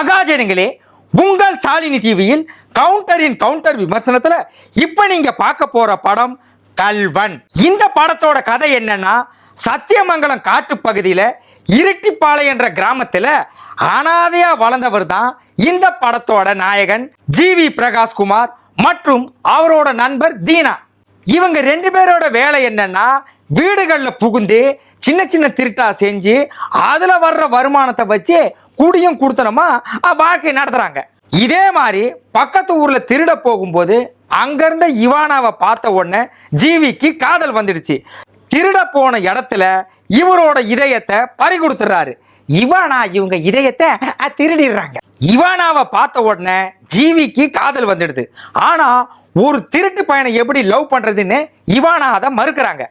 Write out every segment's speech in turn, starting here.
மகாஜனங்களே உங்கள் சாலினி டிவியில் கவுண்டரின் கவுண்டர் விமர்சனத்துல இப்ப நீங்க பார்க்க போற படம் கல்வன். இந்த படத்தோட கதை என்னன்னா சத்தியமங்கலம் காட்டு பகுதியில என்ற கிராமத்துல அனாதையா வளர்ந்தவர் தான் இந்த படத்தோட நாயகன் ஜி வி பிரகாஷ்குமார் மற்றும் அவரோட நண்பர் தீனா. இவங்க ரெண்டு பேரோட வேலை என்னன்னா வீடுகளில் புகுந்து சின்ன சின்ன திருட்டா செஞ்சு அதுல வர்ற வருமானத்தை வச்சு குடியும் கொடுத்தனமா வாழ்க்கை நடத்துறாங்க. இதே மாதிரி பக்கத்து ஊர்ல திருட போகும்போது அங்கிருந்த இவானாவை பார்த்த உடனே ஜீவிக்கு காதல் வந்துடுச்சு. திருட போன இடத்துல இவரோட இதயத்தை பறி கொடுத்துறாரு இவானா இவங்க இதயத்தை திருடிடுறாங்க. இவானாவை பார்த்த உடனே ஜீவிக்கு காதல் வந்துடுது. ஆனா ஒரு திருட்டு பையனை எப்படி லவ் பண்றதுன்னு இவானா அதை மறுக்கிறாங்க.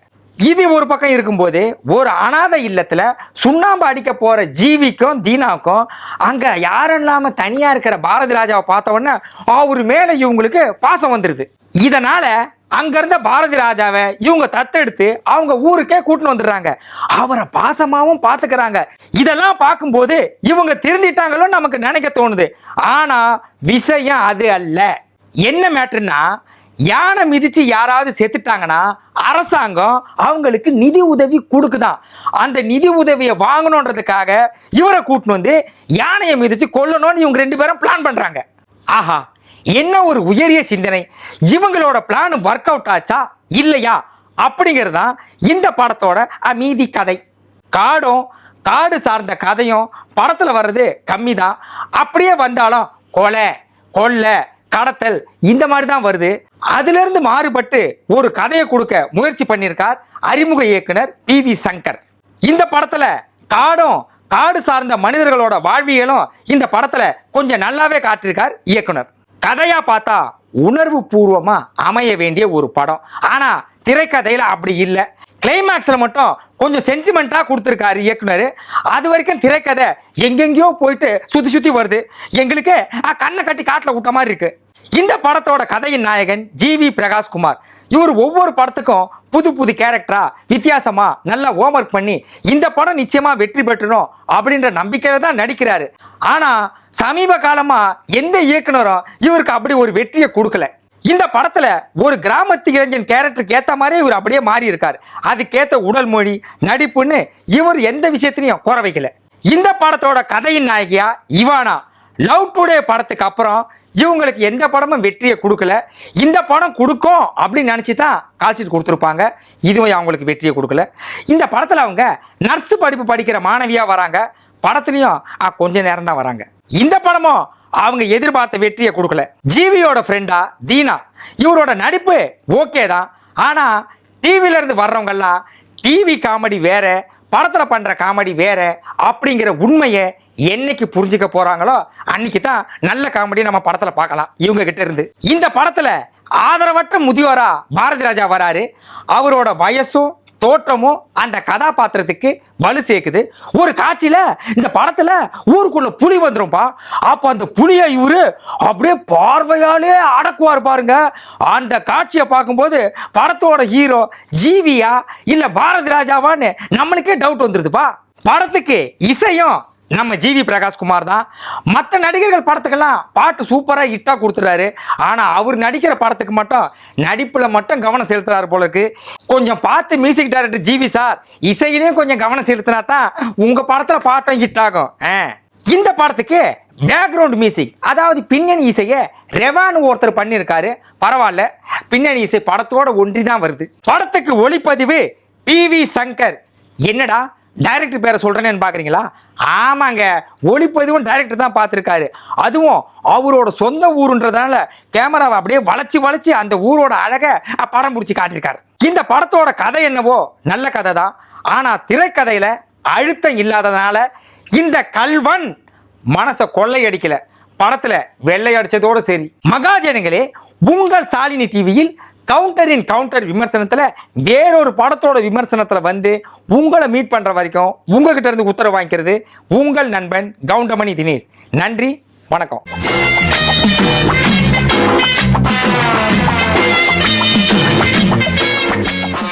இது ஒரு பக்கம் இருக்கும்போது ஒரு அனாதை இல்லத்தில் சுண்ணாம்பு அடிக்க போகிற ஜீவிக்கும் தீனாவுக்கும் அங்கே யாரும் இல்லாமல் தனியாக இருக்கிற பாரதி ராஜாவை பார்த்த உடனே அவர் மேலே இவங்களுக்கு பாசம் வந்துடுது இதனால் அங்கேருந்த பாரதி ராஜாவை இவங்க தத்தெடுத்து அவங்க ஊருக்கே கூட்டின்னு வந்துடுறாங்க. அவரை பாசமாகவும் பார்த்துக்கிறாங்க. இதெல்லாம் பார்க்கும்போது இவங்க திருந்திட்டாங்களோ நமக்கு நினைக்க தோணுது. ஆனால் விஷயம் அது அல்ல. என்ன மேட்ருன்னா யானை மிதித்து யாராவது செத்துட்டாங்கன்னா அரசாங்கம் அவங்களுக்கு நிதி உதவி கொடுக்குதான். அந்த நிதி உதவியை வாங்கணுன்றதுக்காக இவரை கூட்டின்னு வந்து யானையை மிதித்து கொல்லணும்னு இவங்க ரெண்டு பேரும் பிளான் பண்ணுறாங்க ஆஹா என்ன ஒரு உயரிய சிந்தனை. இவங்களோட பிளான் ஒர்க் அவுட் ஆச்சா? இல்லையா? அப்படிங்கிறது தான் இந்த படத்தோட அமீதி கதை. காடும் காடு சார்ந்த கதையும் படத்தில் வர்றது கம்மி தான் அப்படியே வந்தாலும் கொலை கொள்ளை கடத்தல் இந்த மாதிரி தான் வருது. அதிலிருந்து மாறுபட்டு ஒரு கதையை கொடுக்க முயற்சி பண்ணியிருக்கார் அறிமுக இயக்குனர் பி வி சங்கர். இந்த படத்துல காடும் காடு சார்ந்த மனிதர்களோட வாழ்வியலும் இந்த படத்துல கொஞ்சம் நல்லாவே காட்டியிருக்கார் இயக்குனர். கதையா பார்த்தா உணர்வு பூர்வமா அமைய வேண்டிய ஒரு படம். ஆனா திரைக்கதையில அப்படி இல்லை. கிளைமேக்ஸ்ல மட்டும் கொஞ்சம் சென்டிமெண்ட்டாக கொடுத்துருக்காரு இயக்குனர். அது வரைக்கும் திரைக்கதை எங்கெங்கேயோ போயிட்டு சுற்றி சுற்றி வருது. எங்களுக்கு கண்ணை கட்டி காட்டில் விட்ட மாதிரி இருக்கு. இந்த படத்தோட கதையின் நாயகன் ஜி வி பிரகாஷ்குமார். இவர் ஒவ்வொரு படத்துக்கும் புது புது கேரக்டரா வித்தியாசமா நல்லா ஹோம்ஒர்க் பண்ணி இந்த படம் நிச்சயமா வெற்றி பெற்றணும் அப்படின்ற நம்பிக்கையில தான் நடிக்கிறாரு. ஆனா சமீப காலமா எந்த இயக்குனரும் இவருக்கு அப்படி ஒரு வெற்றியை கொடுக்கல. இந்த படத்துல ஒரு கிராமத்து இளைஞன் கேரக்டருக்கு ஏத்த மாதிரியே இவர் அப்படியே மாறி இருக்கார் அதுக்கேத்த உடல் மொழி நடிப்புன்னு இவர் எந்த விஷயத்திலையும் குறை வைக்கல. இந்த படத்தோட கதையின் நாயகியா இவானா. லவ் டுடே படத்துக்கு அப்புறம் இவங்களுக்கு எந்த படமும் வெற்றியை கொடுக்கல. இந்த படம் கொடுக்கும் அப்படின்னு நினச்சி தான் கால்ஷீட் கொடுத்துருப்பாங்க. இதுவும் அவங்களுக்கு வெற்றியை கொடுக்கல. இந்த படத்தில் அவங்க நர்ஸு படிப்பு படிக்கிற மாணவியாக வராங்க. படத்துலையும் கொஞ்ச நேரம் தான் வராங்க. இந்த படமும் அவங்க எதிர்பார்த்த வெற்றியை கொடுக்கல. ஜீவியோட ஃப்ரெண்டா தீனா இவரோட நடிப்பு ஓகே தான். ஆனால் டிவில இருந்து வர்றவங்கெல்லாம் டிவி காமெடி வேற படத்தில் பண்ணுற காமெடி வேற அப்படிங்கிற உண்மையை என்னைக்கு புரிஞ்சுக்க போகிறாங்களோ அன்னைக்கு தான் நல்ல காமெடி நம்ம படத்தில் பார்க்கலாம் இவங்க கிட்ட இருந்து. இந்த படத்தில் ஆதரவற்ற முதியோரா பாரதி ராஜா வராரு. அவரோட வயசும் தோற்றமும் அந்த கதாபாத்திரத்துக்கு வலு சேர்க்குது. ஒரு காட்சியில் இந்த படத்தில் ஊருக்குள்ள புலி வந்துடும்பா அப்போ அந்த புலியை இவர் அப்படியே பார்வையாலே அடக்குவார் பாருங்க. அந்த காட்சியை பார்க்கும்போது படத்தோட ஹீரோ ஜீவியா இல்லை பாரதி ராஜாவான்னு நம்மளுக்கே டவுட் வந்துருதுப்பா. படத்துக்கு இசையும் நம்ம ஜிவி பிரகாஷ்குமார் தான் மற்ற நடிகர்கள் படத்துக்கெல்லாம் பாட்டு சூப்பராக ஹிட்டாக கொடுத்துறாரு ஆனால் அவர் நடிக்கிற படத்துக்கு மட்டும் நடிப்பில் மட்டும் கவனம் செலுத்துறாரு போல இருக்கு. கொஞ்சம் பார்த்து மியூசிக் டைரக்டர் ஜிவி சார் இசையிலையும் கொஞ்சம் கவனம் செலுத்தினா தான் உங்கள் படத்தில் பாட்டும் ஹிட் ஆகும். ஆ. இந்த படத்துக்கு பேக்ரவுண்ட் மியூசிக் அதாவது பின்னணி இசையை ரெவான் ஒருத்தர் பண்ணியிருக்காரு. பரவாயில்ல. பின்னணி இசை படத்தோட ஒன்றி தான் வருது. படத்துக்கு ஒளிப்பதிவு பி வி சங்கர். என்னடா? டைரக்டர் பேரை சொல்கிறேன்னு பார்க்குறீங்களா ஆமாங்க. ஒளிப்பதிவும் டைரக்டர் தான் பார்த்துருக்காரு. அதுவும் அவரோட சொந்த ஊருன்றதுனால கேமராவை அப்படியே வளைச்சி வளைச்சி அந்த ஊரோட அழகை படம் பிடிச்சி காட்டியிருக்காரு. இந்த படத்தோட கதை என்னவோ? நல்ல கதை தான். ஆனால் திரைக்கதையில் அழுத்தம் இல்லாததுனால இந்த கல்வன் மனசை கொள்ளையடிக்கலை. படத்தில் வெள்ளை அடிச்சதோட சரி. மகாஜனங்களே உங்கள் சாலினி டிவியில் கவுண்டரின் கவுண்டர் விமர்சனத்தில் வேறொரு படத்தோட விமர்சனத்தில் வந்து உங்களை மீட் பண்ணுற வரைக்கும் உங்ககிட்ட இருந்து உத்தரவு வாங்கிக்கிறது உங்கள் நண்பன் கவுண்டமணி தினேஷ். நன்றி வணக்கம்.